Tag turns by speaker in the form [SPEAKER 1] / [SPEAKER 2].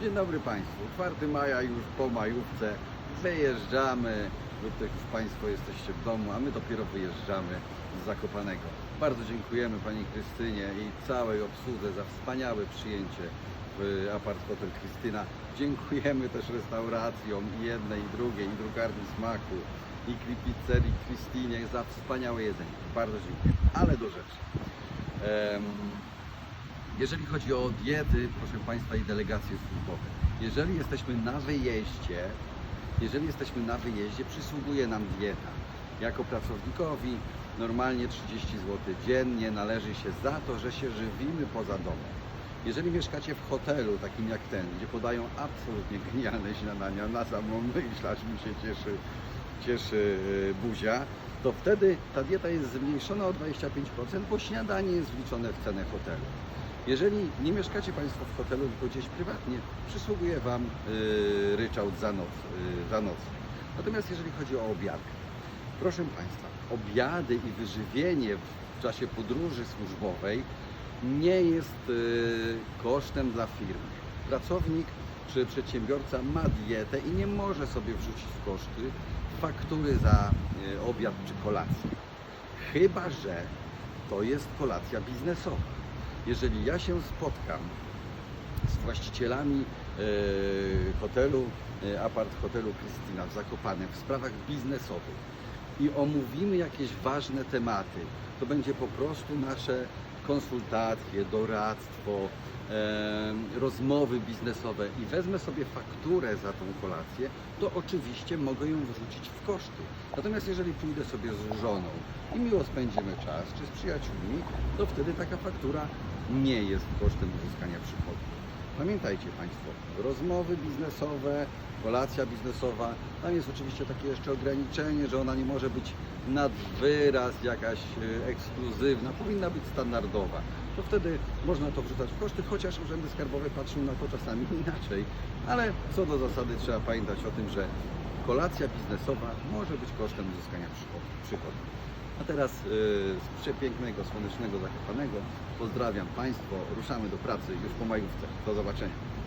[SPEAKER 1] Dzień dobry Państwu. 4 maja już po majówce wyjeżdżamy. Lub też już Państwo jesteście w domu, a my dopiero wyjeżdżamy z Zakopanego. Bardzo dziękujemy Pani Krystynie i całej obsłudze za wspaniałe przyjęcie w Apart Hotel Krystyna. Dziękujemy też restauracjom i jednej, i drugiej, i drukarni smaku, i pizzerii Krystynie za wspaniałe jedzenie. Bardzo dziękuję. Ale do rzeczy. Em, jeżeli chodzi o diety, proszę Państwa, i delegacje służbowe, jeżeli jesteśmy na wyjeździe, jeżeli jesteśmy na wyjeździe, przysługuje nam dieta. Jako pracownikowi normalnie 30 zł dziennie należy się za to, że się żywimy poza domem. Jeżeli mieszkacie w hotelu takim jak ten, gdzie podają absolutnie genialne śniadania, na samą myśl aż mi się cieszy, cieszy e, buzia, to wtedy ta dieta jest zmniejszona o 25%, bo śniadanie jest wliczone w cenę hotelu. Jeżeli nie mieszkacie Państwo w hotelu, tylko gdzieś prywatnie, przysługuje Wam yy, ryczałt za noc, yy, za noc. Natomiast jeżeli chodzi o obiady, proszę Państwa, obiady i wyżywienie w czasie podróży służbowej nie jest yy, kosztem dla firmy. Pracownik czy przedsiębiorca ma dietę i nie może sobie wrzucić w koszty faktury za obiad czy kolację. Chyba, że to jest kolacja biznesowa. Jeżeli ja się spotkam z właścicielami e, hotelu, e, apart hotelu Krystyna w Zakopanem w sprawach biznesowych i omówimy jakieś ważne tematy, to będzie po prostu nasze konsultacje, doradztwo, rozmowy biznesowe i wezmę sobie fakturę za tą kolację, to oczywiście mogę ją wrzucić w koszty. Natomiast jeżeli pójdę sobie z żoną i miło spędzimy czas, czy z przyjaciółmi, to wtedy taka faktura nie jest kosztem uzyskania przychodu. Pamiętajcie Państwo, rozmowy biznesowe, kolacja biznesowa, tam jest oczywiście takie jeszcze ograniczenie, że ona nie może być nad wyraz jakaś e, ekskluzywna, powinna być standardowa. To wtedy można to wrzucać w koszty, chociaż urzędy skarbowe patrzą na to czasami inaczej. Ale co do zasady trzeba pamiętać o tym, że kolacja biznesowa może być kosztem uzyskania przychodu. A teraz e, z przepięknego, słonecznego Zakopanego pozdrawiam Państwo. Ruszamy do pracy już po majówce. Do zobaczenia.